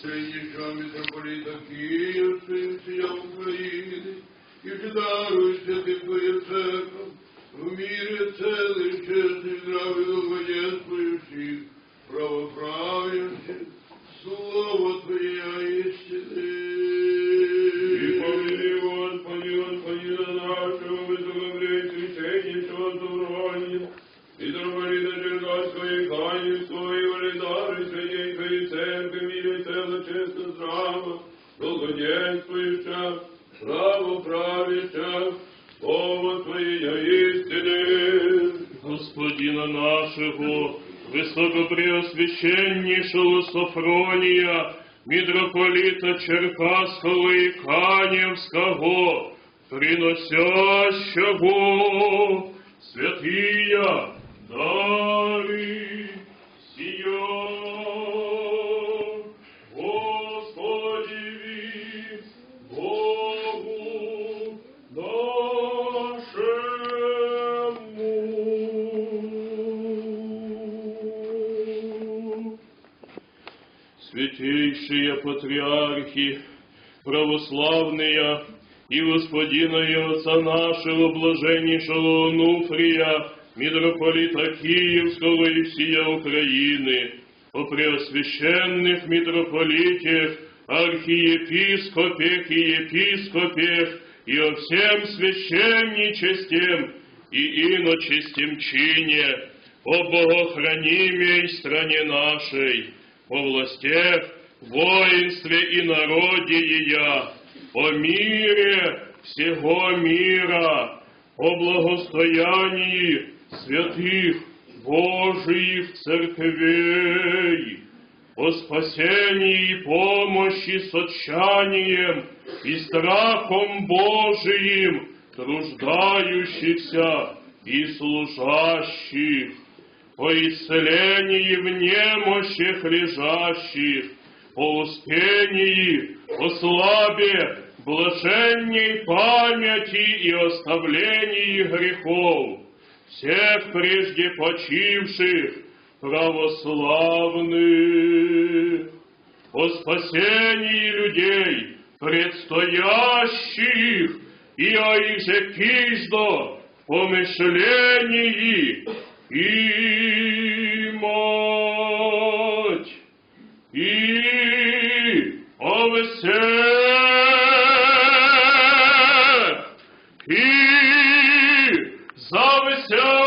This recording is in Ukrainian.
Святейшего митрополита Киевского всея Украины, и же даруй святым Твоим церковь, в мире целый, честный, здравый, благоденствующий, правоправящий, Слово Твое истины. И помяни, Господи, Господина нашего, высокобрей священнейшего собрания, и дорогорида Черкасского мире цело, честно, здраво, благоденствующая, правоправящая, Слово Твое истины. Господина нашего, высокопреосвященнейшего Софрония, митрополита Черкасского и Каневского, приносящего святые дары Святейшие патриархи, православные и господина и отца нашего блаженнейшего Онуфрия, митрополита Киевского и всея Украины, о преосвященных митрополитах, архиепископех и епископех, и о всем священничестем и иночестем чине, о богохранимой стране нашей, о властях, воинстве и народе ее, о мире всего мира, о благостоянии святых Божиих церквей, о спасении и помощи с отчаянием и страхом Божиим труждающихся и служащих, о исцелении в немощах лежащих, о успении, о славе, блаженней памяти и оставлении грехов, всех прежде почивших православных, о спасении людей, предстоящих, и о их же киждо помышлении і мать, і овесе, і завесе.